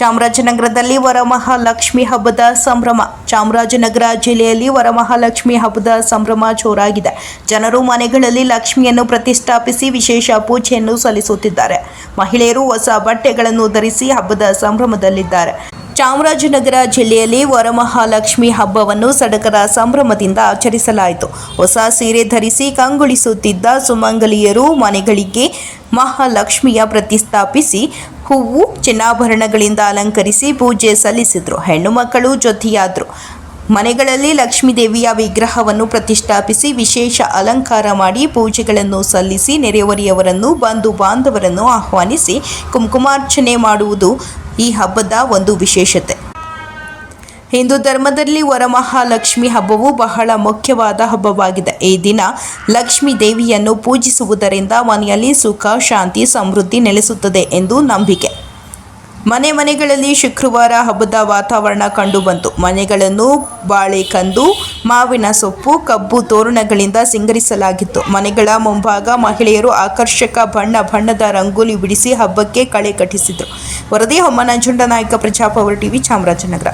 ಚಾಮರಾಜನಗರದಲ್ಲಿ ವರಮಹಾಲಕ್ಷ್ಮಿ ಹಬ್ಬದ ಸಂಭ್ರಮ. ಚಾಮರಾಜನಗರ ಜಿಲ್ಲೆಯಲ್ಲಿ ವರಮಹಾಲಕ್ಷ್ಮಿ ಹಬ್ಬದ ಸಂಭ್ರಮ ಜೋರಾಗಿದೆ. ಜನರು ಮನೆಗಳಲ್ಲಿ ಲಕ್ಷ್ಮಿಯನ್ನು ಪ್ರತಿಷ್ಠಾಪಿಸಿ ವಿಶೇಷ ಪೂಜೆಯನ್ನು ಸಲ್ಲಿಸುತ್ತಿದ್ದಾರೆ. ಮಹಿಳೆಯರು ಹೊಸ ಬಟ್ಟೆಗಳನ್ನು ಧರಿಸಿ ಹಬ್ಬದ ಸಂಭ್ರಮದಲ್ಲಿದ್ದಾರೆ. ಚಾಮರಾಜನಗರ ಜಿಲ್ಲೆಯಲ್ಲಿ ವರಮಹಾಲಕ್ಷ್ಮಿ ಹಬ್ಬವನ್ನು ಸಡಗರ ಸಂಭ್ರಮದಿಂದ ಆಚರಿಸಲಾಯಿತು. ಹೊಸ ಸೀರೆ ಧರಿಸಿ ಕಂಗೊಳಿಸುತ್ತಿದ್ದ ಸುಮಂಗಲಿಯರು ಮನೆಗಳಿಗೆ ಮಹಾಲಕ್ಷ್ಮಿಯ ಪ್ರತಿಷ್ಠಾಪಿಸಿ ಹೂವು, ಚಿನ್ನಾಭರಣಗಳಿಂದ ಅಲಂಕರಿಸಿ ಪೂಜೆ ಸಲ್ಲಿಸಿದರು. ಹೆಣ್ಣು ಮಕ್ಕಳು ಜೊತೆಯಾದರು. ಮನೆಗಳಲ್ಲಿ ಲಕ್ಷ್ಮೀ ದೇವಿಯ ವಿಗ್ರಹವನ್ನು ಪ್ರತಿಷ್ಠಾಪಿಸಿ ವಿಶೇಷ ಅಲಂಕಾರ ಮಾಡಿ ಪೂಜೆಗಳನ್ನು ಸಲ್ಲಿಸಿ ನೆರೆಹೊರೆಯವರನ್ನು ಬಂಧು ಬಾಂಧವರನ್ನು ಆಹ್ವಾನಿಸಿ ಕುಂಕುಮಾರ್ಚನೆ ಮಾಡುವುದು ಈ ಹಬ್ಬದ ಒಂದು ವಿಶೇಷತೆ. ಹಿಂದೂ ಧರ್ಮದಲ್ಲಿ ವರಮಹಾಲಕ್ಷ್ಮಿ ಹಬ್ಬವು ಬಹಳ ಮುಖ್ಯವಾದ ಹಬ್ಬವಾಗಿದೆ. ಈ ದಿನ ಲಕ್ಷ್ಮೀ ದೇವಿಯನ್ನು ಪೂಜಿಸುವುದರಿಂದ ಮನೆಯಲ್ಲಿ ಸುಖ, ಶಾಂತಿ, ಸಮೃದ್ಧಿ ನೆಲೆಸುತ್ತದೆ ಎಂದು ನಂಬಿಕೆ. ಮನೆ ಮನೆಗಳಲ್ಲಿ ಶುಕ್ರವಾರ ಹಬ್ಬದ ವಾತಾವರಣ ಕಂಡುಬಂತು. ಮನೆಗಳನ್ನು ಬಾಳೆಕಂದು ಮಾವಿನ ಸೊಪ್ಪು, ಕಬ್ಬು ತೋರಣಗಳಿಂದ ಸಿಂಗರಿಸಲಾಗಿತ್ತು. ಮನೆಗಳ ಮುಂಭಾಗ ಮಹಿಳೆಯರು ಆಕರ್ಷಕ ಬಣ್ಣ ಬಣ್ಣದ ರಂಗೋಲಿ ಬಿಡಿಸಿ ಹಬ್ಬಕ್ಕೆ ಕಳೆ ಕಟ್ಟಿಸಿದರು. ವರದಿ ಹೊಮ್ಮನಂಜುಂಡ ನಾಯಕ ಪ್ರಜಾಪವರ್ ಟಿವಿ ಚಾಮರಾಜನಗರ.